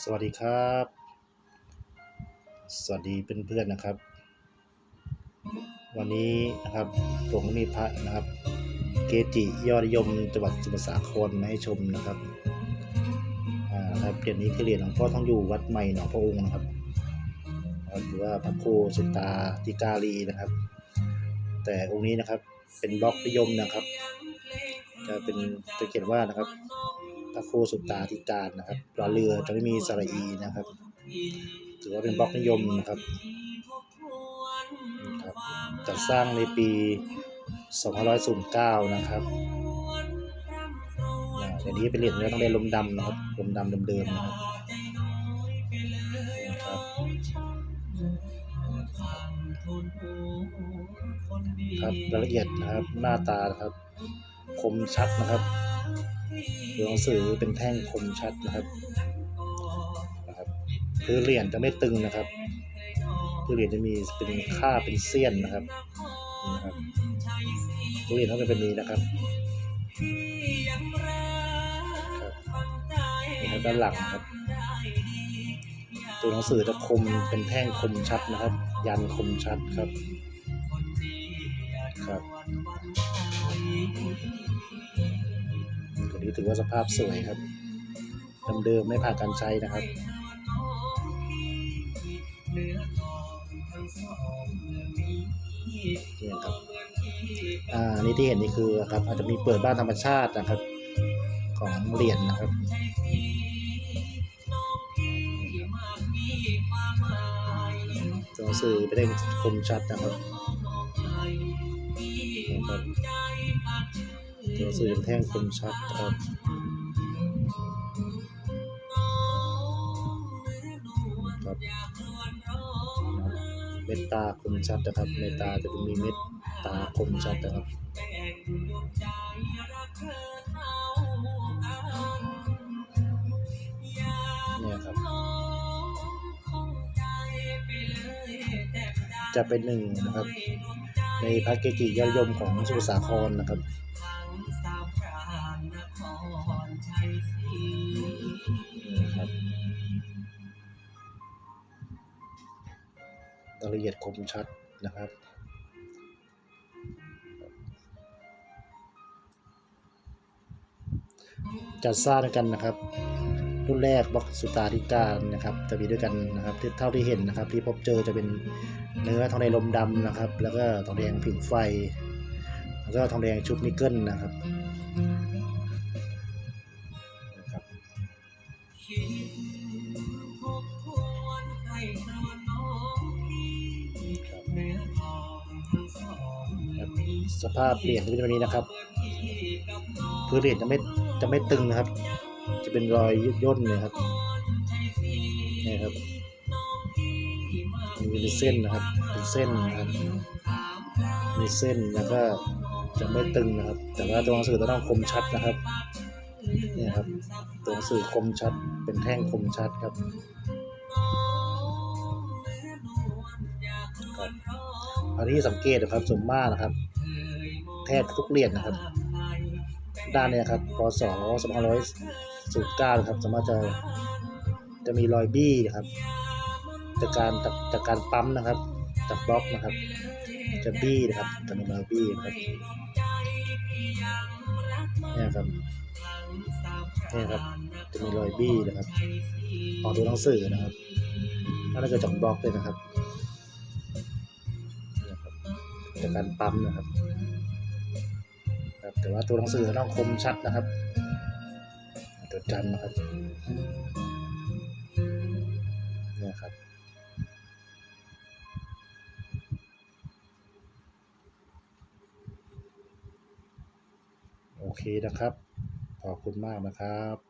สวัสดีครับ สวัสดีเพื่อนๆนะครับ วันนี้นะครับผมมีพระนะครับ เกจิยอดนิยมจังหวัดสมุทรสาครมาให้ชมนะครับอ่าครับเหรียญนี้คือเหรียญหลวงพ่อทองอยู่วัดใหม่หนองพระองค์นะครับหรือว่าพระโคสุตตาติการีนะครับ แต่องค์นี้นะครับเป็นบล็อกนิยมนะครับจะเป็นจะเขียนว่านะครับ พระโคสุตตาธิการนะครับรอเรือจะไม่มีสระอีนะครับ ถือว่าเป็นบล็อกนิยมนะครับจัดสร้างในปี 2509 นะครับอย่างนี้เป็นเหรียญเนื้อต้องได้ลมดำนะครับ ลมดำเดิมๆนะครับนะครับครับรายละเอียดนะครับหน้าตานะครับ คมชัดนะครับ ตัวหนังสือเป็นแท่งคมชัดนะครับนะครับคือเหรียญจะไม่ตึงนะครับคือเหรียญจะมีเป็นค่าเป็นเสี้ยนนะครับนะครับตัวเหรียญต้องเป็นนี้นะครับครับนี่ครับด้านหลังครับ ตัวหนังสือจะคมเป็นแท่งคมชัดนะครับ ยันคมชัดครับครับ ตัวนี้ถือว่าสภาพสวยครับเดิมๆไม่ผ่านการใช้นะครับนี่ครับอ่านี่ที่เห็นนี่คือครับอาจจะมีเปิดบ้านธรรมชาตินะครับ ของเหรียญนะครับตัวสื่อเป็นเรื่องคมชัดนะครับนะครับ ตัวหนังสือแท่งคมชัดนะครับครับเม็ดตาคมชัดนะครับเม็ดตาจะเป็นมีเม็ดตาคมชัดนะครับเนี่ยครับ จะเป็นหนึ่งนะครับ ในพระเกจิยอดยมของสุสาครนะครับ นี่ครับรายละเอียดคมชัดนะครับ จัดสร้างด้วยกันนะครับ รุ่นแรกบล็อกสุตาธิการนะครับ จะมีด้วยกันนะครับที่เท่าที่เห็นนะครับ ที่พบเจอจะเป็นเนื้อทองแดงลมดำนะครับ แล้วก็ทองแดงผิวไฟ แล้วก็ทองแดงชุบนิกเกิลนนะครับ สภาพเหรียญจะเป็นแบบนี้นะครับพื้นเหรียญจะไม่จะไม่ตึงนะครับ จะเป็นรอยย่นเลยครับนี่ครับมันมีเส้นนะครับเป็นเส้นนะครับมีเส้นแล้วก็จะไม่ตึงนะครับ แต่ว่าตัวหนังสือจะต้องคมชัดนะครับนี่ครับตัวหนังสือคมชัดเป็นแท่งคมชัดครับครับอันนี้สังเกตนะครับส่วนมากนะครับ แทบทุกเหรียญนะครับ ด้านนี้ครับพศ2509นะครับ สามารถจะจะมีรอยบี้นะครับ จากการจากการปั๊มนะครับ จากบล็อกนะครับ จะบี้นะครับจะมีรอยบี้นะครับเนี่ยครับเนี่ยครับ จะมีรอยบี้นะครับของตัวหนังสือนะครับถ้าเกิดจากบล็อกเลยนะครับเนี่ยครับจากการปั๊มนะครับ ครับ แต่ว่าตัวหนังสือต้องคมชัดนะครับจดจำนะครับเนี่ยครับโอเคนะครับ ขอบคุณมากนะครับ